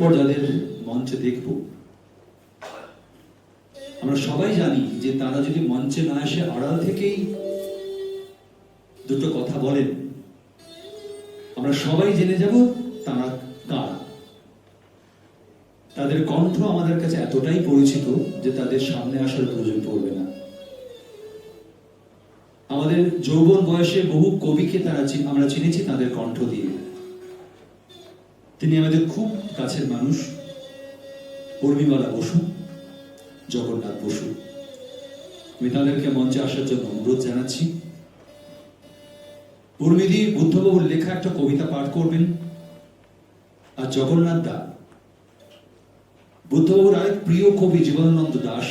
এরপর যাদের মঞ্চে দেখব, আমরা সবাই জানি যে তারা যদি মঞ্চে না এসে আড়াল থেকেই দুটো কথা বলেন, আমরা সবাই জেনে যাব তারা কারা। তাদের কণ্ঠ আমাদের কাছে এতটাই পরিচিত যে তাদের সামনে আসার প্রয়োজন পড়বে না। আমাদের যৌবন বয়সে বহু কবিকে তারা আমরা চিনেছি তাদের কণ্ঠ দিয়ে। তিনি আমাদের খুব কাছের মানুষ উর্মিমালা বসু, জগন্নাথ বসু। আমি তাদেরকে মঞ্চে আসার জন্য অনুরোধ জানাচ্ছি। উর্মিদি বুদ্ধবাবুর লেখা একটা কবিতা পাঠ করবেন। আর জগন্নাথ দা, বুদ্ধবাবুর আরেক প্রিয় কবি জীবনানন্দ দাস,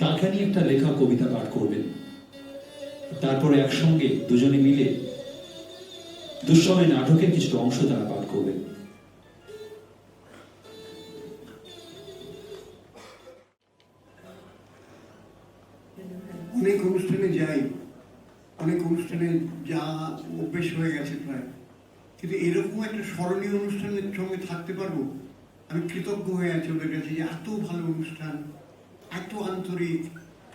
তাকে নিয়ে একটা লেখা কবিতা পাঠ করবেন। তারপরে একসঙ্গে দুজনে মিলে দুঃসময় নাটকের কিছুটা অংশ তারা পাঠ করবেন অনেক অনুষ্ঠানে যাই, অনেক অনুষ্ঠানে যা অভ্যেস হয়ে গেছে প্রায়। কিন্তু এরকম একটা স্মরণীয় অনুষ্ঠানের সঙ্গে থাকতে পারব? আমি কৃতজ্ঞ হয়ে আছি ওদের কাছে যে এত ভালো অনুষ্ঠান, এত আন্তরিক।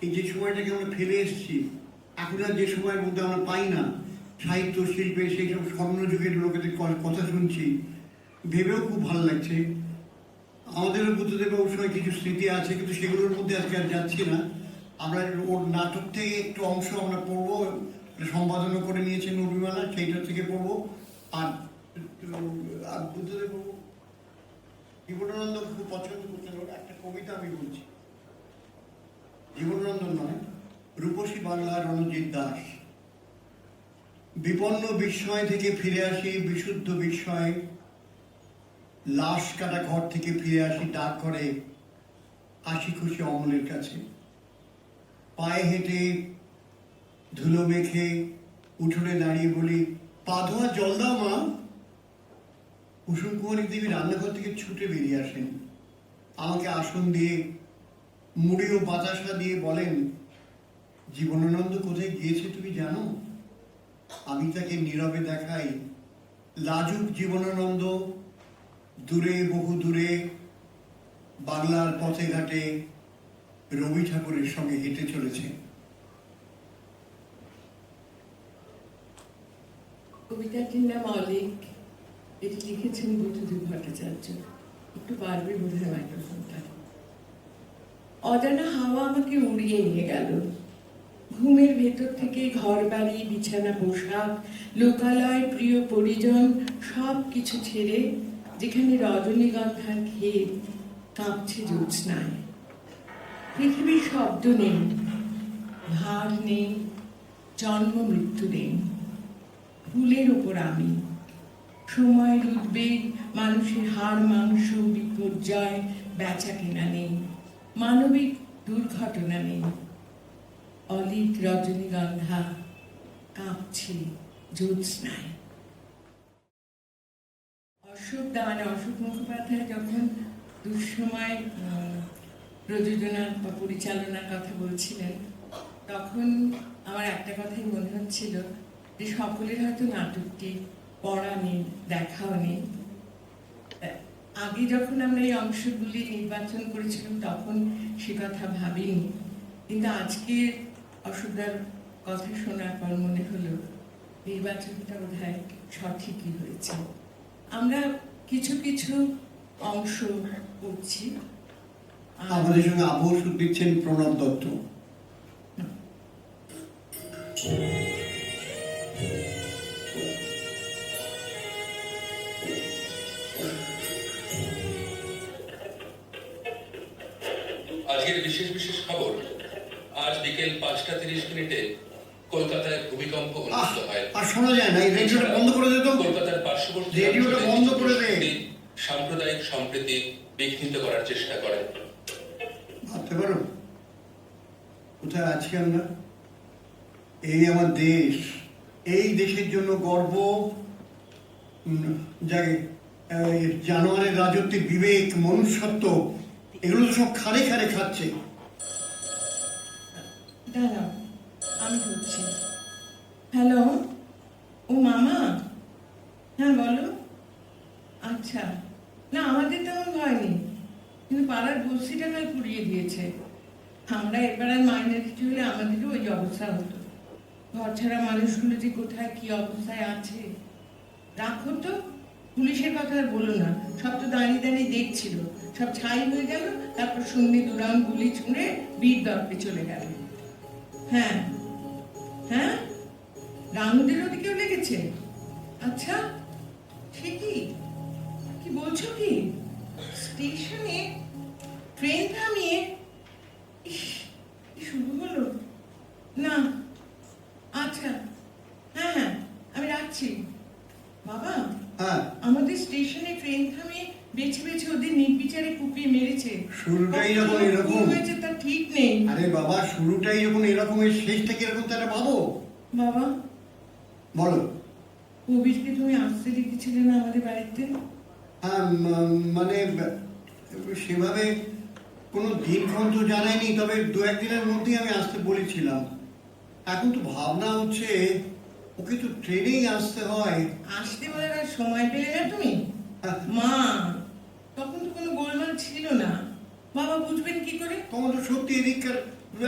এই যে সময়টাকে আমরা ফেলে এসেছি, এখন আর যে সময়ের মধ্যে আমরা পাই না সাহিত্য শিল্পে সেই সব স্বর্ণযুগের লোকেদের কথা শুনছি। ভেবেও খুব ভালো লাগছে। আমাদের বুদ্ধদেব অবশ্যই কিছু স্মৃতি আছে, কিন্তু সেগুলোর মধ্যে আজকে আর যাচ্ছি না। আমরা ওর নাটক থেকে একটু অংশ আমরা পড়ব। সম্পাদনা করে নিয়েছেন উর্মিমালা সেইটা থেকে পড়ব। আর বুদ্ধদেব জীবনানন্দ খুব পছন্দ করতেন ওর একটা কবিতা আমি বলছি। জীবনানন্দ নয়, রূপসী বাংলা রণজিৎ দাস। বিপন্ন বিস্ময় থেকে ফিরে আসি, বিশুদ্ধ বিস্ময়। লাশ কাটা ঘর থেকে ফিরে আসি ডাক করে হাসি খুশি অমলের কাছে। পায়ে হেঁটে ধুলো মেখে উঠোনে দাঁড়িয়ে বলি, পা ধোয়া, জল দাও মা। কুসুম কুমারী দেবী রান্নাঘর থেকে ছুটে বেরিয়ে আসেন। আমাকে আসন দিয়ে, মুড়ি ও বাতাসা দিয়ে বলেন, জীবনানন্দ কোথায় গিয়েছে তুমি জানো? আমি তাকে নীরবে দেখাই। লাজুক জীবনানন্দ, দূরে, বহু দূরে, বাংলার পথে ঘাটে রবি ঠাকুরের সঙ্গে হেঁটে চলেছে। কবিতাটির নাম অলেখ এটি লিখেছেন বুদ্ধদেব ভট্টাচার্য। একটু পারবে বোধ হয় মাইক্রোফোনটা। অজানা হাওয়া আমাকে উড়িয়ে নিয়ে গেল। ঘুমের ভেতর থেকে ঘর বাড়ি বিছানা, পোশাক, লোকালয়, প্রিয় পরিজন সব কিছু ছেড়ে যেখানে রজনীগন্ধার ক্ষেত কাঁপছে জ্যোৎস্নায়। পৃথিবীর শব্দ নেই, ভার নেই, জন্ম মৃত্যু নেই। ফুলের ওপর আমি। সময়ের উদ্বেগ মানুষের হাড়, মাংস, বিপর্যয়, বেচা কেনা নেই। মানবিক দুর্ঘটনা নেই। অলিক রজনীগন্ধা কাঁপছে জ্যোৎস্নায় অশোক দা মানে অশোক মুখোপাধ্যায় যখন দুঃসময় প্রযোজনা বা পরিচালনার কথা বলছিলেন, তখন আমার একটা কথাই মনে হচ্ছিল যে সকলের হয়তো নাটকটি পড়া নেই, দেখাও নেই। আগে যখন আমরা এই অংশগুলি নির্বাচন করেছিলাম, তখন সে কথা ভাবিনি। কিন্তু আজকে অসুবিধার কথা শোনার পর মনে হলো নির্বাচনটা বোধ হয় সঠিকই হয়েছে। আমরা কিছু কিছু অংশ করছি। আর- আমাদের সঙ্গে আবহ দিচ্ছেন প্রণব দত্ত। বিকেল পাঁচটা তিরিশ মিনিটে কলকাতায় ভূমিকম্প অনুষ্ঠিত হয়। আর শোনা যায় না এই রেডিওটা বন্ধ করে দে তো। কলকাতার পার্শ্ববর্তী রেডিওটা বন্ধ করে দে। সাম্প্রদায়িক সম্প্রীতি বিঘ্নিত করার চেষ্টা করে। ভাবতে পারো কোথায় আছি আমরা? এই আমার দেশ এই দেশের জন্য গর্ব। এই জানোয়ারের রাজত্বের বিবেক মনুষ্যত্ব এগুলো তো সব খারে খারে খাচ্ছে। দাঁড়াও, আমি ধরছি। হ্যালো? ও মামা? হ্যাঁ বলো। আচ্ছা। না, আমাদের তেমন হয়নি কিন্তু পাড়ার বস্তিটা কাল পুড়িয়ে দিয়েছে। আমরা এবার আর মাইনের কিছু হলে আমাদেরও ওই অবস্থা হতো। ঘর ছাড়া মানুষগুলো যে কোথায়, কি অবস্থায় আছে? রাখো তো। পুলিশের কথা আর বলো না। সব তো দাঁড়িয়ে দাঁড়িয়ে দেখছিল। সব ছাই হয়ে গেল, তারপর সন্ধে দুরাম গুলি ছুঁড়ে বীর দর্পে চলে গেল। হ্যাঁ। হ্যাঁ? রানুদের ওদিকেও লেগেছে। আচ্ছা সে কি? কি বলছো কি? স্টেশনে ট্রেন থামিয়ে? শুরু হলো? না আচ্ছা। হ্যাঁ হ্যাঁ আমি রাখছি। বাবা হ্যাঁ। আমাদের স্টেশনে ট্রেন থামিয়ে বেছে বেছে ওদের নির্বিচারে কুপিয়ে মেরেছে। শুরুটাই যখন এরকম। হয়েছে তার ঠিক নেই। আরে বাবা শুরুটাই যখন এরকমের শেষটা কীরকম তারা পাবো বাবা। বলো। কবিরকে তুমি আসতে দেখেছিলে না আমাদের বাড়িতে? হ্যাঁ মানে সেভাবে কোনো দিনক্ষণ তো জানায়নি তবে দু একদিনের মধ্যেই আমি আসতে বলেছিলাম। এখন তো ভাবনা হচ্ছে ওকে তো ট্রেনেই আসতে হয়। আসতে বলার আর সময় পেলে না তুমি? হ্যাঁ, মা তখন তো কোনো গোলমাল ছিল না। বাবা বুঝবেন কি করে? তোমার তো সত্যি এদিককার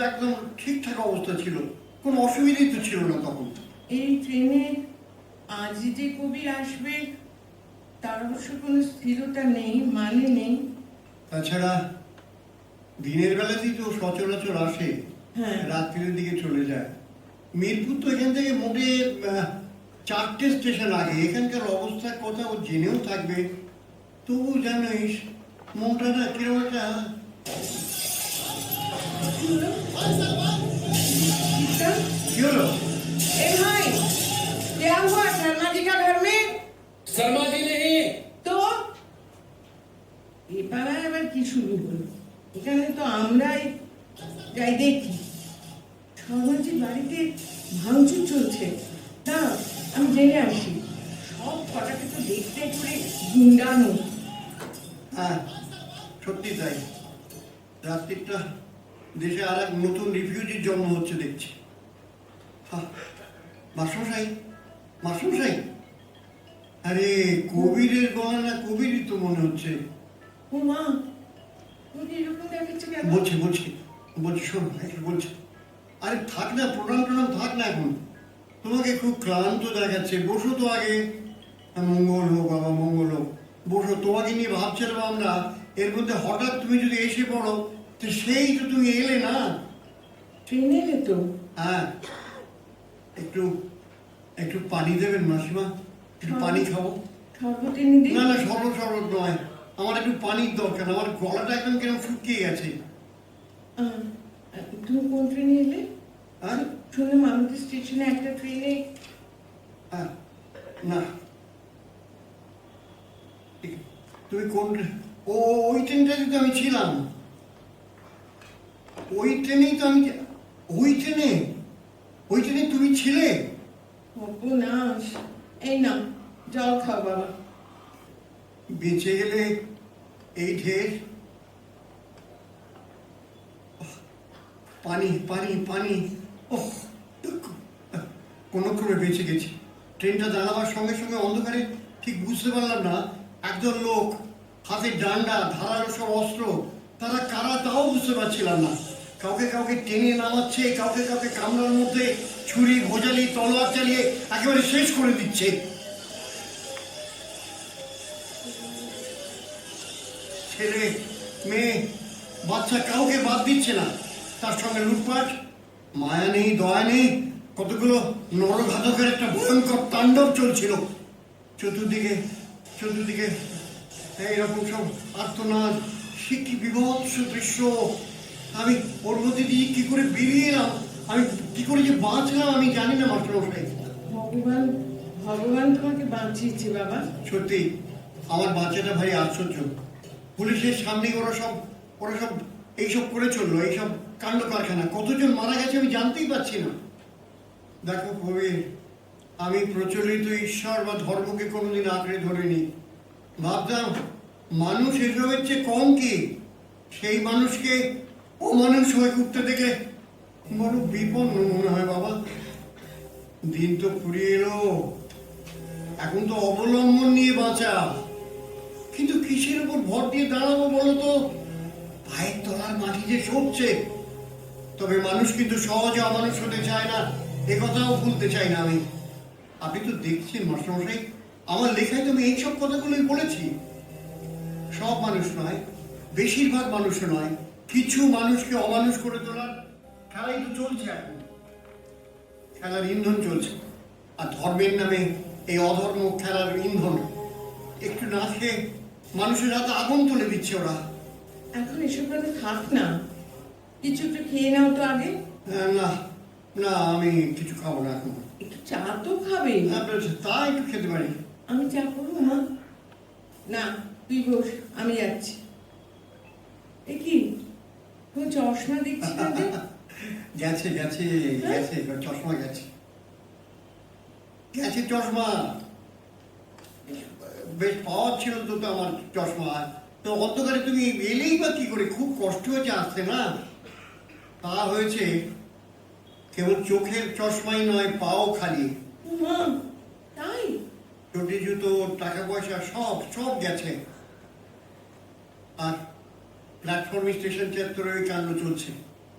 একদম ঠিকঠাক অবস্থা ছিল। কোনো অসুবিধাই তো ছিল না তখন। এই ট্রেনে আজ যে কবির আসবে তার অবশ্য কোনো স্থিরতা নেই মানে নেই। তাছাড়া দিনের বেলাতেই তো সচরাচর আসে হ্যাঁ। রাত্রির দিকে চলে যায়। মিরপুর তো এখান থেকে মোটে চারটে স্টেশন আগে। এখানকার অবস্থার কথা ও জেনেও থাকবে। তবু জানিস মনটা না কীরকম একটা কি হলো? किसका? কি হলো ए भाई क्या हुआ शर्मा जी का घर में শর্মা জি নেই তো এ পাড়ায় আবার কি শুরু হলো এখানে তো আমরাই যাই দেখি শর্মাজির বাড়িতে ভাঙচুর চলছে না আমি জেনে আসি সব কটাকে তো দেখতে করে গুন্ডানো হ্যাঁ সত্যি তাই রাত্রিটা দেশে আর এক নতুন রিফিউজির জন্ম হচ্ছে দেখছি। হ্যাঁ, মাস্টারমশাই মাস্টারমশাই। আরে কবিরের গলা না কবিরই তো মনে হচ্ছে। ও মা বলছি বলছি বলছি শোন একটু বলছি। আরে থাক না প্রণাম প্রণাম থাক না এখন। তোমাকে খুব ক্লান্ত দেখাচ্ছে বসো তো আগে। হ্যাঁ, মঙ্গল হোক বাবা মঙ্গল হোক। বসো তোমাকে নিয়ে ভাবছিলাম আমরা এর মধ্যে হঠাৎ তুমি যদি এসে পড়ো তো সেই তো তুমি এলে না? ট্রেনে এলে তো। হ্যাঁ। একটু একটু পানি দেবেন মাসিমা। একটু পানি খাব। না না সরল সরল নয়। আমার একটু পানির দরকার। আমার গলাটা একদম কেন শুকিয়ে গেছে। তুমি কোন ট্রেনে এলে? আর শুনলাম আমাদের স্টেশনে একটা ট্রেনে। হ্যাঁ, না। তুমি কোন ও ওই ট্রেনটাতে তো আমি ছিলাম ওই ট্রেনেই তো আমি ওই ট্রেনে ওই ট্রেনে তুমি ছিলে? এই না জল খাও বাবা। বেঁচে গেলে এই ঢের। পানি পানি পানি। ও কোনো ক্রমে বেঁচে গেছি। ট্রেনটা দাঁড়াবার সঙ্গে সঙ্গে অন্ধকারে ঠিক বুঝতে পারলাম না একজন লোক হাতে ডান্ডা ধারালো সব অস্ত্র তারা কারা তাও বুঝতে পারছিলাম না। কাউকে কাউকে টেনে নামাচ্ছে, কাউকে কাউকে কামড়ার মধ্যে ছুরি, ভোজালি, তলোয়ার চালিয়ে একেবারে শেষ করে দিচ্ছে। ছেলে, মেয়ে, বাচ্চা কাউকে বাদ দিচ্ছে না। তার সঙ্গে লুটপাট, মায়া নেই, দয়া নেই, কতগুলো নরঘাতকের একটা ভয়ঙ্কর তাণ্ডব চলছিল। চতুর্দিকে চতুর্দিকে এইরকম সব আর্তনাদ, সে কি বিভৎস দৃশ্য। আমি ওর মধ্যে দিয়ে কি করে বেরিয়ে এলাম? আমি কি করে যে বাঁচলাম আমি জানি না মাস্টারমশাই ভগবান ভগবান তোমাকে বাঁচিয়েছে বাবা। সত্যি আমার বাচ্চাটা ভারী আশ্চর্য। পুলিশের সামনে ওরা সব ওরা সব এইসব করে চলল এইসব কাণ্ড কারখানা। কতজন মারা গেছে আমি জানতেই পারছি না। দেখো কবির আমি প্রচলিত ঈশ্বর বা ধর্মকে কোনোদিন আঁকড়ে ধরিনি। ভাবতাম মানুষ এসবের চেয়ে কম কি? সেই মানুষকে অমানুষ হয়ে উঠতে দেখে বড় বিপন্ন মনে হয় বাবা। দিন তো ফুরিয়ে এলো। এখন তো অবলম্বন নিয়ে বাঁচা। কিন্তু কিসের উপর ভর দিয়ে দাঁড়াবো বলো তো? পায়ের তলার মাটি যে সরছে তবে মানুষ কিন্তু সহজে অমানুষ হতে চায় না। এ কথাও ভুলতে চাই না আমি। আপনি তো দেখছেন, মাস্টারমশাই, আমার লেখায় তো আমি এইসব কথাগুলোই বলেছি। সব মানুষ নয়, বেশিরভাগ মানুষ নয়। কিছু মানুষকে অমানুষ করে তোলার খেলাই তো চলছে এখন। খেলার ইন্ধন চলছে। আর ধর্মের নামে এই অধর্ম খেলার ইন্ধন একটু না খেয়ে মানুষের হাতে আগুন তুলে দিচ্ছে ওরা। এখন এসব কথা থাক না। কিছু একটু খেয়ে নাও তো আগে। না না আমি কিছু খাব না এখন। একটু চা তো খাবে। তা একটু খেতে পারি। আমি চা করব মা। না তুই বস আমি যাচ্ছি। এ কি? তুমি চশমা দেখছি না যে গেছে গেছে গেছে চশমা গেছে। গেছে চশমা। বেশ পাওয়ার ছিল তো তো আমার চশমা। তো অন্ধকারে তুমি এলেই বা কি করে? খুব কষ্ট হয়েছে আসতে না? তা হয়েছে কেবল চোখের চশমাই নয় পাও খালি। তাই? চটি জুতো টাকা পয়সা সব সব গেছে। আর প্ল্যাটফর্ম স্টেশন চত্বরে ওই কাণ্ড চলছে।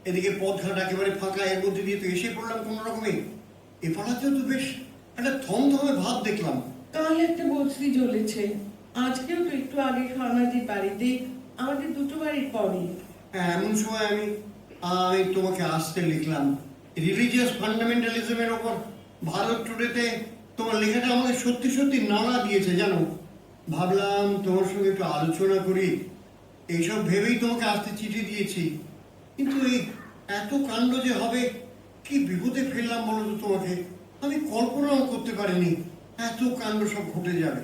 এদিকে পথঘাট একেবারে ফাঁকা এর মধ্যে দিয়ে তো এসে পড়লাম কোনো রকমে। এ পাড়াতেও তো বেশ একটা থমথমে ভাব দেখলাম। কাল একটা বছরই জ্বলেছে। আজকেও তো একটু আগে শর্মাজির বাড়িতে আমাদের দুটো বাড়ির পরে হ্যাঁ, এমন সময় আমি আমি তোমাকে আসতে লিখলাম। রিলিজিয়াস ফান্ডামেন্টালিজমের ওপর ভারত টুডেতে তোমার লেখাটা আমাকে সত্যি সত্যি নাড়া দিয়েছে জানো। ভাবলাম তোমার সঙ্গে একটু আলোচনা করি। এইসব ভেবেই তোমাকে আসতে চিঠি দিয়েছি। কিন্তু এই এত কাণ্ড যে হবে, কি বিপদে ফেললাম বলো তো তোমাকে? আমি কল্পনাও করতে পারিনি, এত কাণ্ড সব ঘটে যাবে।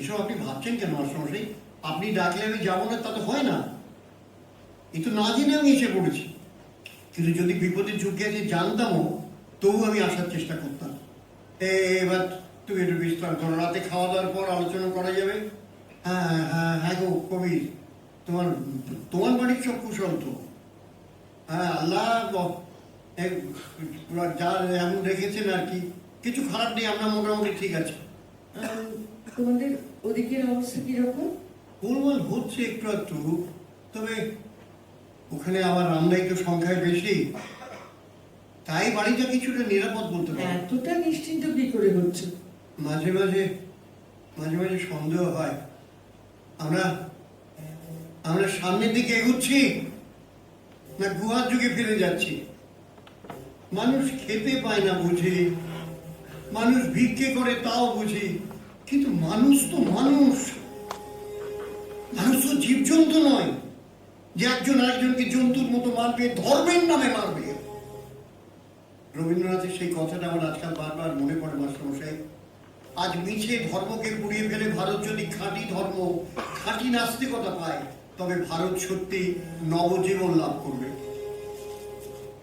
এসব আপনি ভাবছেন কেন, মাস্টারমশাই? আপনি ডাকলে আমি যাব না, তা তো হয় না। এই তো না জেনে আমি এসে পড়েছি। কিন্তু যদি বিপদের ঝুঁকি আছে জানতামও তবু আমি আসার চেষ্টা করতাম। এ- এবার তুমি একটু বিশ্রাম করো, রাতে খাওয়া দাওয়ার পর আলোচনা করা যাবে। হ্যাঁ হ্যাঁ হ্যাঁ গো কবির তোমার তোমার বাড়ির সব কুশল তো? হ্যাঁ আল্লাহ যা এমন রেখেছেন আর কি কিছু খারাপ নেই আমরা মোটামুটি ঠিক আছে। তোমাদের ওদিকের অবস্থা কীরকম? গোলমাল হচ্ছে একটু একটু তবে ওখানে আমার আমদানি তো সংখ্যায় বেশি। তাই বাড়িটা কিছুটা নিরাপদ বলতে পারি। এতটা নিশ্চিন্ত কি করে হচ্ছে? মাঝে মাঝে মাঝে মাঝে সন্দেহ হয়। আমরা আমরা সামনের দিকে এগুচ্ছি না গুহার যুগে ফিরে যাচ্ছি। মানুষ খেতে পায় না বুঝি। মানুষ ভিক্ষে করে তাও বুঝি। কিন্তু মানুষ তো মানুষ। মানুষ তো জীবজন্তু নয়। যে একজন আরেকজনকে জন্তুর মতো মারবে, ধর্মের নামে মারবে। রবীন্দ্রনাথের সেই কথাটা আমার আজকাল বারবার মনে পড়ে মাস্টারমশাই আজ মিছে ধর্মকে পুড়িয়ে ফেলে ভারত যদি খাঁটি ধর্ম, খাঁটি নাস্তিকতা পায় তবে ভারত সত্যি নবজীবন লাভ করবে।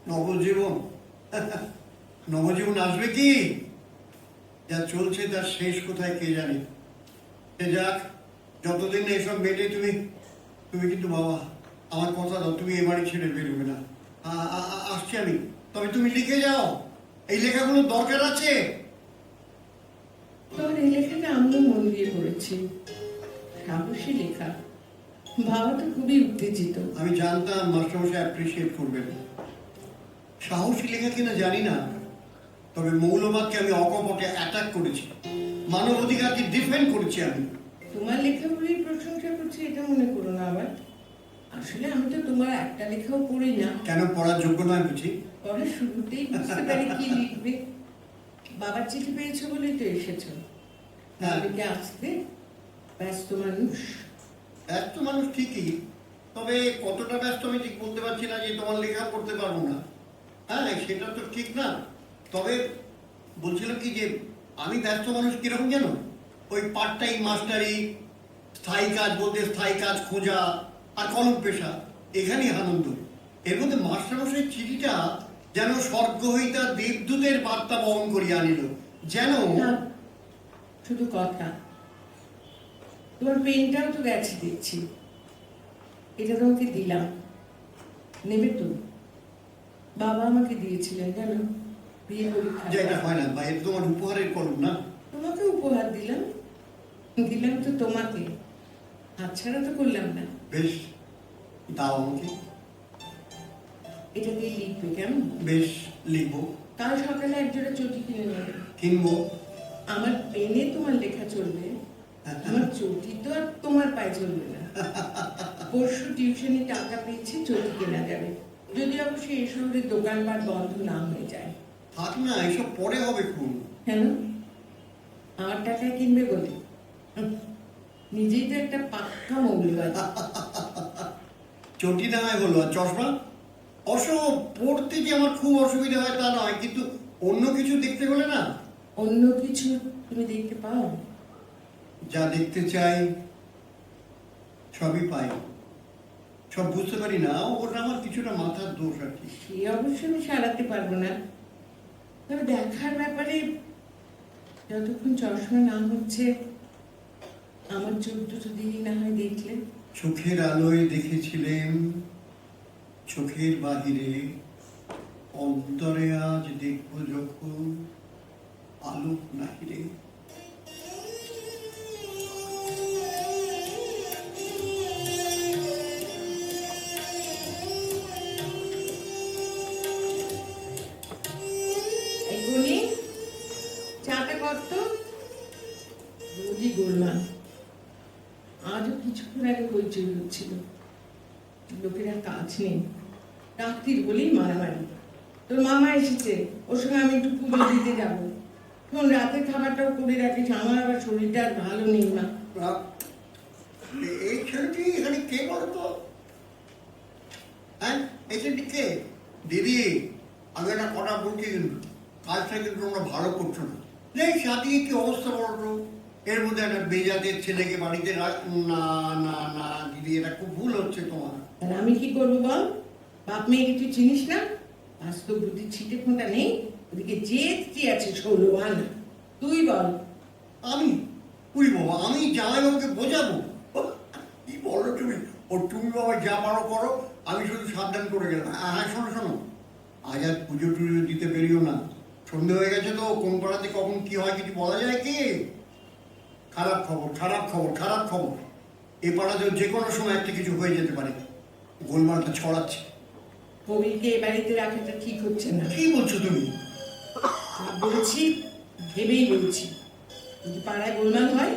নবজীবন? নবজীবন আসবে কি? যা চলছে তার শেষ কোথায় কে জানে? সে যাক, যতদিন এসব মেটে তুমি তুমি কিন্তু বাবা, আমার কথা দাও, তুমি এ বাড়ি ছেড়ে বেরোবে না। আসছি আমি। তবে তুমি লিখে যাও। এই লেখাগুলো দরকার আছে। তোমার এই লেখাটা আমিও মন দিয়ে পড়েছি। সাহসী লেখা। বাবা তো খুবই উত্তেজিত। আমি জানতাম মাস্টারমশাই অ্যাপ্রিসিয়েট করবেন। সাহসী লেখা কিনা জানি না তবে মৌলবাদকে আমি অকপটে অ্যাটাক করেছি। মানব অধিকারকে ডিফেন্ড করেছি আমি। তোমার লেখাগুলির প্রশংসা করছি এটা মনে করো না আবার। আসলে আমি তো তোমার একটা লেখাও পড়ি না। কেন পড়ার যোগ্য নয় বুঝি? পরে শুরুতেই বুঝতে পারি কি লিখবে। বাবার চিঠি পেয়েছ বলেই তো এসেছ। হ্যাঁ। তাহলে কি আসবে? ব্যস্ত মানুষ। ব্যস্ত মানুষ ঠিকই, তবে কতটা ব্যস্ত আমি ঠিক বলতে পারছি না যে তোমার লেখা পড়তে পারব না। হ্যাঁ সেটা তো ঠিক না। তবে বলছিলাম কি যে, আমি ব্যস্ত মানুষ কীরকম জানো ওই পার্ট টাইম মাস্টারি স্থায়ী কাজ বলতে স্থায়ী কাজ খোঁজা আর কলম পেশা, এখানেই আনন্দ। এর মধ্যে মাস্টারমশাই চিঠিটা যেন স্বর্গ হইতা দেবদূতের বার্তা বহন করিয়া আনিল, যেন শুধু কথা। তোমার পেনটাও তো গেছে দেখছি। এটা তোমাকে দিলাম। নেবে তো। বাবা আমাকে দিয়েছিলেন জানো বিয়ে পরীক্ষা। এটা হয় না বা তোমার উপহারের কলম না? তোমাকে উপহার দিলাম। দিলাম তো তোমাকে। হাতছাড়া তো করলাম না। বেশ দাও আমাকে। এটা দিয়ে লিখবে কেমন বেশ লিখব। কাল সকালে একজোড়া চটি কিনে নেবে। কিনবো। আমার পেনে তোমার লেখা চলবে। আমার চটি তো আর তোমার পায়ে চলবে না। পরশু টিউশনি টাকা পেয়েছি চটি কেনা যাবে। যদি অবশ্য এই শহরে দোকানপাট বন্ধ না হয়ে যায়। থাক না এসব পরে হবে কেন? আমার টাকায় কিনবে বলে? নিজেই তো একটা পাক্কা মৌলবাদ। চটি হয় হলো আর চশমা? অবশ্য পড়তে যে আমার খুব অসুবিধা হয় তা নয় কিন্তু অন্য কিছু দেখতে গেলে না? অন্য কিছু তুমি দেখতে পাও? যা দেখতে চাই সবই পাই। সব বুঝতে পারি না ওটা আমার কিছুটা মাথার দোষ আর কি। সে অবশ্য আমি সারাতে পারব না। তবে দেখার ব্যাপারে যতক্ষণ চশমা না হচ্ছে আমার চোখ দুটো দিনই না হয় দেখলে। চোখের আলোয় দেখেছিলেন চোখের বাহিরে। অন্তরে আজ দেখব যখন আলোক নাহিরে। কাজ নেই রাত্রির বলেই মারামারি। তোর মামা এসেছে ওর সঙ্গে আমি একটু পুজো দিতে যাব। এখন রাতের খাবারটাও করে রাখিস আমার আবার শরীরটা আর ভালো নেই আহ, এই ছেলেটি এখানে কে বলতো? হ্যাঁ এই ছেলেটি কে? দিদি আমি একটা কথা বলছি কাজটা কিন্তু তোমরা ভালো করছ না। এই সাথে কি অবস্থা বলতো? এর মধ্যে একটা বেজাতের ছেলেকে বাড়িতে না না না দিদি এটা খুব ভুল হচ্ছে তোমার। আর আমি কি করব বল? বাপ মেয়ে কিছু চিনিস না? বাস্তব বুদ্ধি ছিটে ফোঁটা নেই। ওদিকে জেদ আছে সৌরবান তুই বল। আমি? উই বাবা আমি জামাইবাবুকে বোঝাবো? কি বলো তুমি? ও তুমি বাবা যা পারো করো। আমি শুধু সাবধান করে গেলাম। হ্যাঁ হ্যাঁ, শোনো শোনো। আজ আর পুজো টুজো দিতে বেরিও না। সন্ধে হয়ে গেছে তো কোন পাড়াতে কখন কি হয় কিছু বলা যায় কি? খারাপ খবর খারাপ খবর খারাপ খবর। এ পাড়াতেও যে কোনো সময় একটা কিছু হয়ে যেতে পারে। গোলমালটা ছড়াচ্ছে। কবিরকে এ বাড়িতে রাখাটা ঠিক হচ্ছে না। কি বলছো তুমি? বলছি ভেবেই বলছি যদি পাড়ায় গোলমাল হয়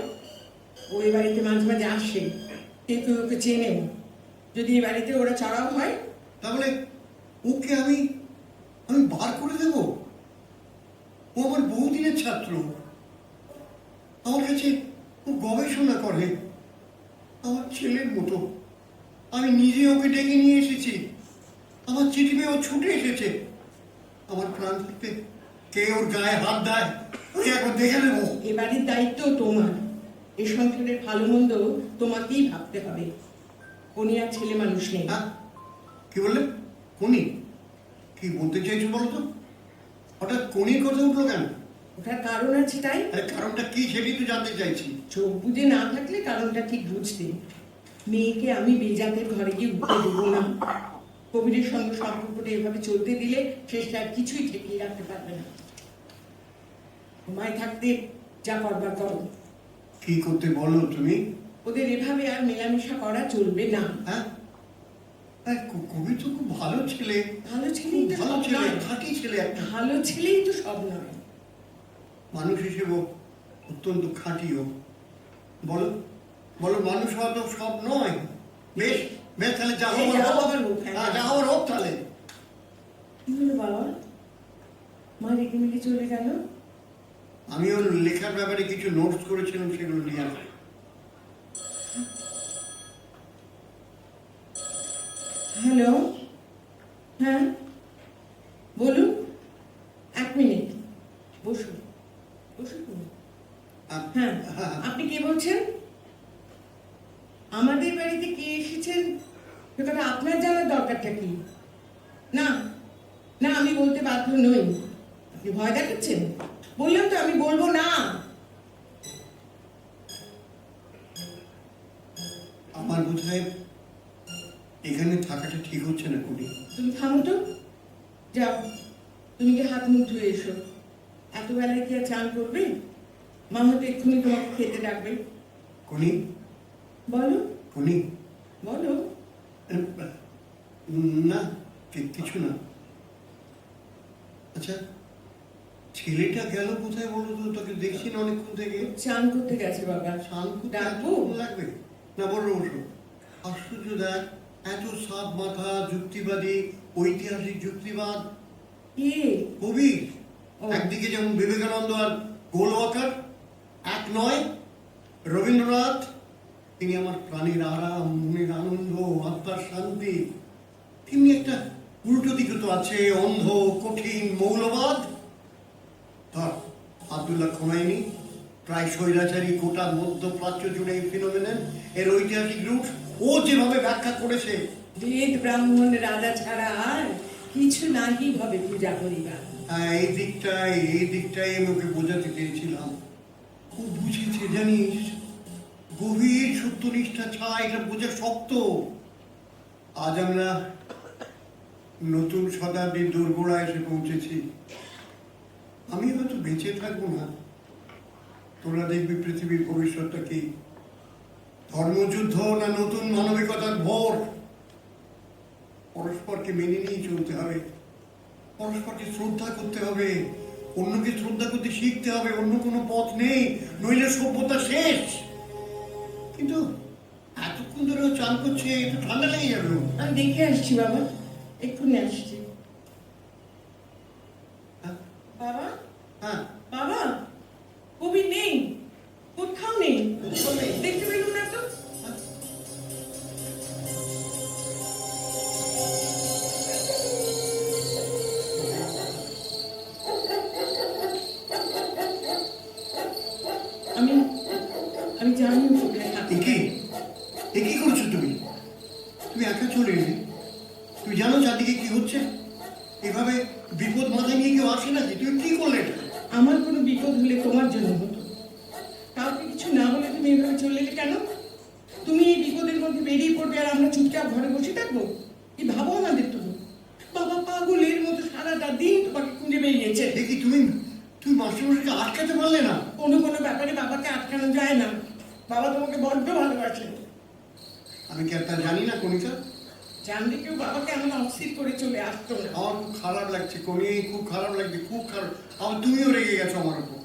ও এ বাড়িতে মাঝে মাঝে আসে কেউ ওকে চেনেও? যদি এ বাড়িতে ওরা চড়াও হয় তাহলে ওকে আমি আমি বার করে দেব? ও আমার বহুদিনের ছাত্র। আমার কাছে ও গবেষণা করে। আমার ছেলের মতো। আমি নিজে ওকে ডেকে নিয়ে এসেছি। আমার চিঠি পেয়ে ও ছুটে এসেছে। আমার প্রাণ কে ওর গায়ে হাত দেয় ওকে এখন দেখে নেব। এ বাড়ির দায়িত্ব তোমার। এ সংসারের ভালো মন্দ তোমাকেই ভাবতে হবে। কোনি আর ছেলে মানুষ নেই। হ্যাঁ? কি বললে? কোনি কি বলতে চাইছো বলো তো হঠাৎ কোনির কথা উঠল কেন? ওটার কারণ আছে তাই। আরে কারণটা কি সেটাই তো জানতে চাইছি। চোখ বুঝে না থাকলে কারণটা ঠিক বুঝতে। মেয়েকে আমি বেজাতের ঘরে গিয়ে উঠতে দেবো না। কবিরের সঙ্গে সম্পর্কটা এভাবে চলতে দিলে শেষটা আর কিছুই ঠেকিয়ে রাখতে পারবে না। ঘুমায় থাকতে যা করবার করো। কি করতে তুমি? ওদের এভাবে আর মেলামেশা করা চলবে না। হ্যাঁ? কবি তো খুব ভালো ছেলে। ভালো ছেলেই তো ভালো ছেলে খাঁটি ছেলে একটা। ভালো ছেলেই তো সব নয়। মানুষ হিসেবেও অত্যন্ত খাঁটিও বলো। বলো মানুষ হওয়া তো সব নয়। বেশ বেশ তাহলে যা এই হবার যা হোক। হবার হোক, হ্যাঁ। যা হোক তাহলে। কি হলো বাবা? মা রেখে মিলে চলে গেল? আমি ওর লেখার ব্যাপারে কিছু নোটস করেছিলাম সেগুলো নিয়ে হ্যালো হ্যাঁ? বলুন। এক মিনিট। বসুন। বসুন হ্যাঁ। হ্যাঁ। আপনি কে বলছেন? আমাদের বাড়িতে কে এসেছেন? সে আপনার জানার দরকারটা কি? না না আমি বলতে বাধ্য নই। আপনি ভয় দেখাচ্ছেন? বললাম তো আমি বলব না। আমার বোধ হয় এখানে থাকাটা ঠিক হচ্ছে না কবি তুমি থামো তো। যাও। তুমি কি হাত মুখ ধুয়ে এসো। এত বেলায় কি আর চান করবে? মা হয়তো এক্ষুনি তোমাকে খেতে ডাকবে। কোনি বলো। উনি? বলো। না কিছু না। আচ্ছা ছেলেটা গেল কোথায় বলো তো? তোকে দেখছি না অনেকক্ষণ থেকে। চান করতে গেছে বাবা। স্নান করতে ডাকবো? লাগবে? না বলো বসো। আশ্চর্য দেখ এত সাত মাথা যুক্তিবাদী ঐতিহাসিক যুক্তিবাদ। কে? কবি একদিকে যেমন বিবেকানন্দ আর গোলওয়াকার এক নয় রবীন্দ্রনাথ তিনি আমার প্রাণের আরাম মনের আনন্দ আত্মার শান্তি। তেমনি একটা উল্টো দিকে তো আছে অন্ধ কঠিন মৌলবাদ। ধর আব্দুল্লাহ খোমাইনি প্রায় স্বৈরাচারী গোটা মধ্যপ্রাচ্য জুড়ে এই ফিনোমেনেন এর ঐতিহাসিক রূপ ও যেভাবে ব্যাখ্যা করেছে। বেদ ব্রাহ্মণ রাজা ছাড়া আর কিছু নাহি ভাবে পূজা করিবা। হ্যাঁ, এই দিকটাই এই দিকটাই আমি ওকে বোঝাতে চেয়েছিলাম। ও বুঝেছে জানিস? গভীর সত্যনিষ্ঠা ছাড়া এটা বোঝা শক্ত। আজ আমরা নতুন শতাব্দীর দোরগোড়ায় এসে পৌঁছেছি। আমি হয়তো বেঁচে থাকব না। তোরা দেখবি পৃথিবীর ভবিষ্যৎটা কি। ধর্মযুদ্ধ না নতুন মানবিকতার ভোর? পরস্পরকে মেনে নিয়ে চলতে হবে। পরস্পরকে শ্রদ্ধা করতে হবে। অন্যকে শ্রদ্ধা করতে শিখতে হবে। অন্য কোনো পথ নেই। নইলে সভ্যতা শেষ। কিন্তু এতক্ষণ ধরে ও চান করছে একটু ঠান্ডা লেগে যাবে। আমি দেখে আসছি বাবা। এক্ষুনি আসছি। হ্যাঁ? বাবা? হ্যাঁ। বাবা কবি নেই কোথাও নেই কোথাও নেই? দেখতে পেলুম এ কি করছ তুমি? তুমি একা চলে এলে। তুমি জানো চারদিকে কি হচ্ছে? এভাবে বিপদ মাথায় নিয়ে কেউ আসে নাকি? তুমি কি করলে এটা? আমার কোনো বিপদ হলে তোমার জন্য হতো। কাউকে কিছু না বলে তুমি এভাবে চলে এলে কেন? তুমি এই বিপদের মধ্যে বেরিয়ে পড়বে আর আমরা চুপচাপ ঘরে বসে থাকব? কি ভাবো আমাদের তুমি? বাবা পাগলের মতো সারাটা দিন তোমাকে খুঁজে বেরিয়েছে। দেখি তুমি? তুমি মাস্টারমশাইকে আটকাতে পারলে না? কোনো কোনো ব্যাপারে বাবাকে আটকানো যায় না। বাবা তোমাকে বড্ড ভালোবাসে। আমি কি আর তা জানি না কণিকা? জানলে কেউ বাবাকে এমন অস্থির করে চলে আসতো না। আমার খুব খারাপ লাগছে কোনি খুব খারাপ লাগছে খুব খারাপ। আমার তুমিও রেগে গেছো আমার উপর।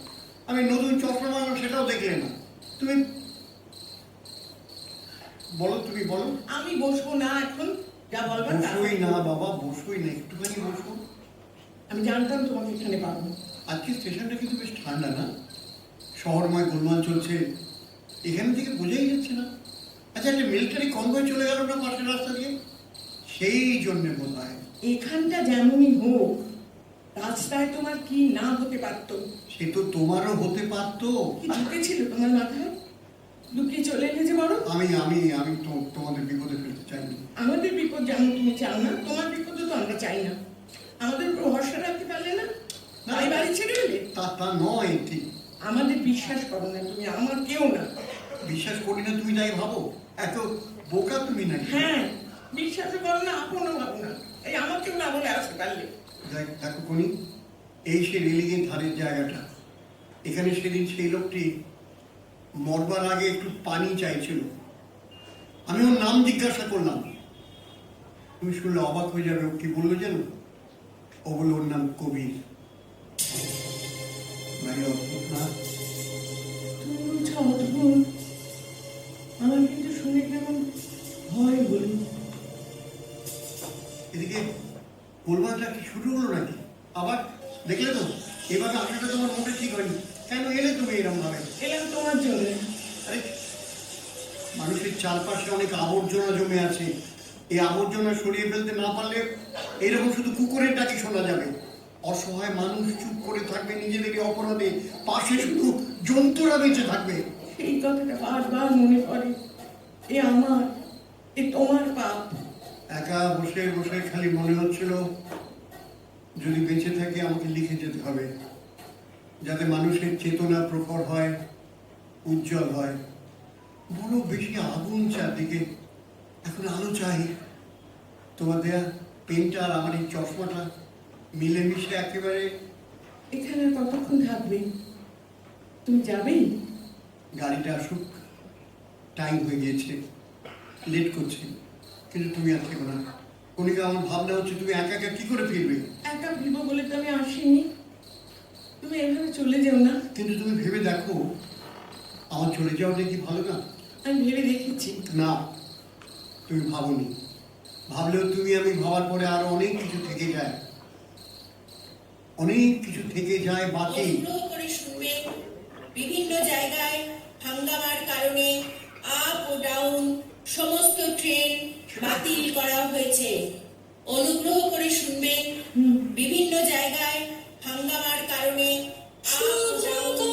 আমি নতুন চক্র মারলাম সেটাও দেখলে না। তুমি বলো তুমি বলো। আমি বসবো না এখন যা বলবার তা। বসোই না বাবা বসোই না একটুখানি বসো। আমি জানতাম তোমাকে এখানে পাবো। আজকে স্টেশনটা কিন্তু বেশ ঠান্ডা না? শহরময় গোলমাল চলছে। এখান থেকে বোঝাই যাচ্ছে না। আচ্ছা একটা মিলিটারি কনভয় চলে গেল না পাশের রাস্তা দিয়ে? সেই জন্য বোধ হয়। এখানটা যেমনই হোক রাস্তায় তোমার কি না হতে পারতো? সে তো তোমারও হতে পারতো। কি ঢুকেছিল তোমার মাথায়? লুকিয়ে চলে যে বড় আমি আমি আমি তো তোমাদের বিপদে ফেলতে চাইনি। আমাদের বিপদ যেমন তুমি চাও না তোমার বিপদ তো আমরা চাই না। আমাদের উপর ভরসা রাখতে পারলে না? তাই বাড়ি ছেড়ে এলে তা তা নয় ঠিক। আমাদের বিশ্বাস করো না তুমি আমার কেউ না। বিশ্বাস করি না তুমি তাই ভাবো। এত বোকা তুমি নাকি? হ্যাঁ বিশ্বাসও করো না আপনও ভাবো না। এই আমাকেও না বলে আসতে পারলে দেখ দেখো কোনি এই সে রেলিংয়ের ধারের জায়গাটা এখানে সেদিন সেই লোকটি মরবার আগে একটু পানি চাইছিল। আমি ওর নাম জিজ্ঞাসা করলাম। তুমি শুনলে অবাক হয়ে যাবে ও কি বলল যেন ও বলল ওর নাম কবির। ভারী অদ্ভুত না? তুমি অদ্ভুত। আমার শুনে কেমন ভয় হলো এদিকে গোলমালটা কি শুরু হলো নাকি? আবার দেখলে তো এভাবে আসাটা তোমার মোটে ঠিক হয়নি। কেন এলে তুমি এরকম ভাবে এলাম তোমার জন্য। আরে মানুষের চারপাশে অনেক আবর্জনা জমে আছে। এই আবর্জনা সরিয়ে ফেলতে না পারলে এরকম শুধু কুকুরের ডাকি শোনা যাবে। অসহায় মানুষ চুপ করে থাকবে নিজেদেরই অপরাধে। পাশে শুধু জন্তুরা বেঁচে থাকবে। এই কথাটা বারবার মনে পড়ে। এ আমার এ তোমার পাপ। একা বসে বসে খালি মনে হচ্ছিল যদি বেঁচে থাকে আমাকে লিখে যেতে হবে যাতে মানুষের চেতনা প্রখর হয় উজ্জ্বল হয়। বড় বেশি আগুন চারদিকে এখন আলো চাই। তোমার দেয়া পেনটা আর আমার এই চশমাটা মিলেমিশে একেবারে এখানে কতক্ষণ থাকবে? তুমি যাবেই? গাড়িটা আসুক। টাইম হয়ে গিয়েছে লেট করছে। কিন্তু তুমি আর থেকো না। কণিকা আমার ভাবনা হচ্ছে তুমি একা একা কি করে ফিরবে? একা ভিবো বলে তো আমি আসিনি। তুমি এভাবে চলে যেও না। কিন্তু তুমি ভেবে দেখো আমার চলে যাওয়াটা কি ভালো না? আমি ভেবে দেখেছি। না তুমি ভাবনি। ভাবলেও তুমি আমি ভাবার পরে আরও অনেক কিছু থেকে যায়। অনেক কিছু থেকে যায় বাকি। করে শুনবেন বিভিন্ন জায়গায় হাঙ্গামার কারণে আপ ও ডাউন, সমস্ত ট্রেন বাতিল করা হয়েছে। অনুগ্রহ করে শুনবেন বিভিন্ন জায়গায় হাঙ্গামার কারণে আপ ও ডাউন